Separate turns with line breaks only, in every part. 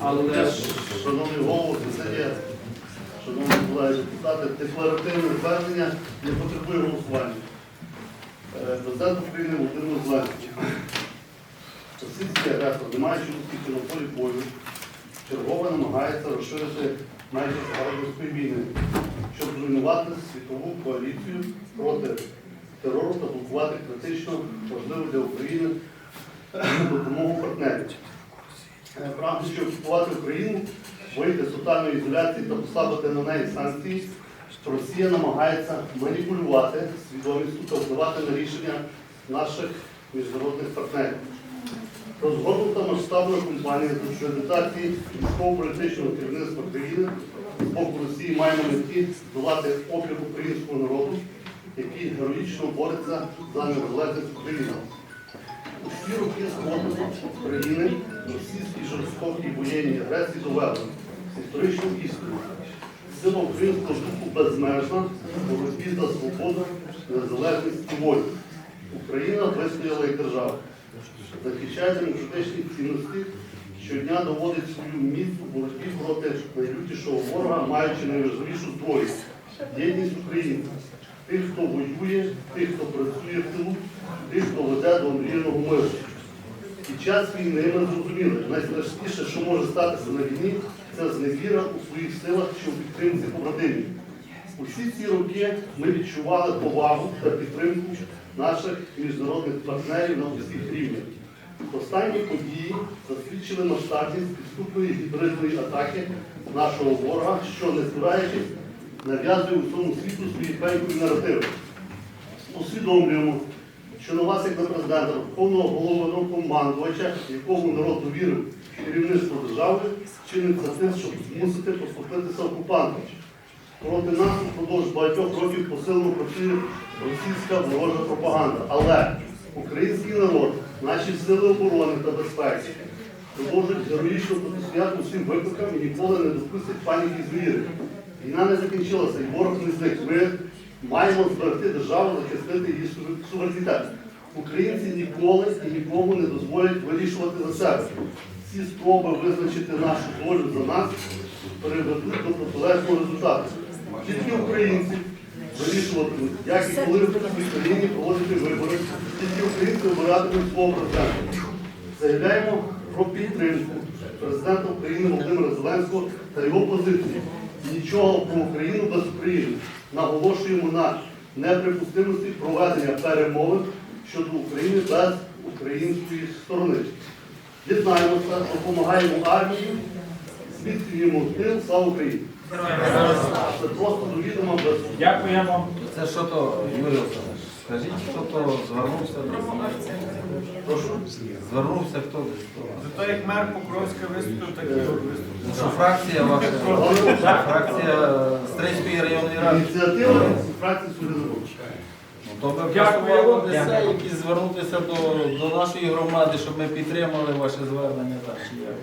Але ж
Шановний голову, є, шановні колеги депутати, декларативне звернення не потребує голосування. Е, Президент України Володимир Зеленський. Російський агресор, не маючи успіху на полі бою, чергово намагається розширити межі загарбницької війни, щоб зруйнувати світову коаліцію проти терору та блокувати критично важливу для України допомогу партнерів. Е, Прагнучи окупувати Україну, вийти з тотальної ізоляції та поставити на неї санкції, Росія намагається маніпулювати свідомістю та впливати на рішення наших міжнародних партнерів. Розгорнута масштабна кампанія з дискредитації військово-політичного керівництва країни з боку Росії має на меті долати опір українського народу, який героїчно бореться за незалежність України. Сходу України російські жорстокі воєнні агресії довели історичну істину. Сила українського духу безмежна, боротьбі за свободу, незалежність і волю. Україна вистояла як держава, захищає демократичні цінності, щодня доводить свою міць у боротьбі проти найлютішого ворога, маючи найважливішу зброю єдність українців, тих, хто воює, тих, хто працює в тилу, тих, хто веде до мрійного миру. Під час війни ми зрозуміли, найстрашніше, що може статися на війні, це зневіра у своїх силах чи у підтримці побратимів. Усі ці роки ми відчували повагу та підтримку наших міжнародних партнерів на усіх рівнях. Останні події засвідчили масштабність підступної гібридної атаки нашого ворога, що не збираючись нав'язує усьому світу свої фейкові наративи. Усвідомлюємо, що на вас, як на президента, Верховного головнокомандувача, якому народ довірив керівництво держави, чиниться тим, щоб змусити поступитися окупантам. Проти нас упродовж багатьох років посилено працює російська ворожа пропаганда. Але український народ, наші сили оборони та безпеки продовжують героїчно протистояти усім викликам і ніколи не допустять паніки звіри. Війна не закінчилася і ворог не зник. Ми маємо зберегти державу, захистити її суверенітет. Українці ніколи і нікому не дозволять вирішувати за себе. Всі спроби визначити нашу долю за нас приведуть до протилежного результату. Тільки українці вирішуватимуть, як і коли в цій країні проводити вибори, тільки українці обиратимуть свого президента. Заявляємо про підтримку президента України Володимира Зеленського та його позицію. Нічого про Україну без України. Наголошуємо на неприпустимості проведення перемовин щодо України без української сторони. Єднаємося, допомагаємо армії, зміцнюємо тил, слава Україні! Це просто довідомо без
дякуємо.
Це що то, Юрій Олександрович, скажіть, що то звернувся до. Звернувся хто?
Зато як мер Покровська виступив, так і виступив.
Ну, Що фракція ваша? Фракція Стрийської районної ради.
Ініціатива фракції Солідарності.
Ну, то просували десь
Дякую.
якісь звернутися до, до нашої громади, щоб ми підтримали ваше звернення. Так, чи як?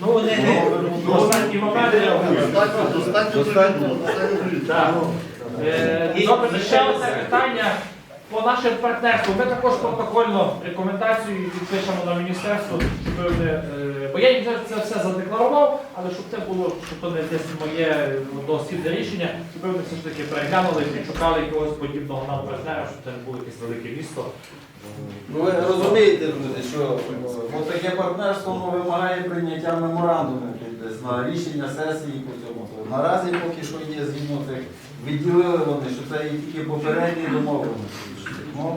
Ну, не, не, в останній момент реагуємо.
Достатньо, достатньо
Достатньо.
довідомо.
Так. Е, ще одне питання по нашим партнерству. Ми також протокольно рекомендацію підпишемо на міністерство, щоб вони, е, бо я їм це все задекларував, але щоб це було, щоб то не десь моє дослідне рішення, щоб вони все ж таки переглянули і шукали якогось подібного нам партнера, щоб це не було якесь велике місто.
Ну ви розумієте, друзі, що от таке партнерство ну, вимагає прийняття меморандуму десь на рішення сесії по цьому. Наразі поки що є згідно цих відділили вони, що це є тільки попередні домовленості. Ну,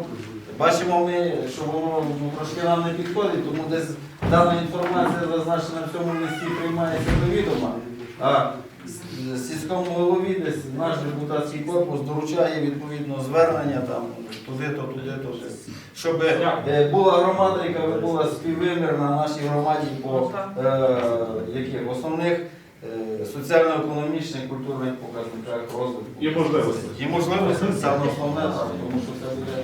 бачимо ми, що воно ну, трошки нам не підходить, тому десь дана інформація зазначена в цьому листі приймається до відома. А сільському голові десь наш депутатський корпус доручає відповідно звернення там туди-то, туди-то. Щоб е, була громада, яка була співвимірна нашій громаді по е, яких основних е, соціально-економічних культурних показниках розвитку.
І можливості.
І можливості саме основне, тому що це буде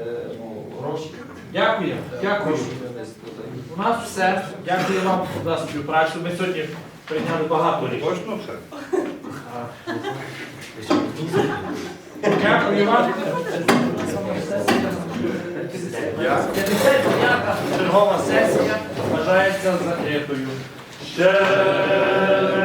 е, ну, гроші.
Дякую, дякую.
Десь тут.
У нас все. Дякую вам за співпрацю. Ми сьогодні прийняли багато рішень.
Точно все?
Дякую вам. 59 чергова сесія вважається закритою.
Yeah.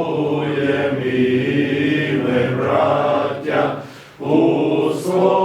Запанує, мій браття, у слові.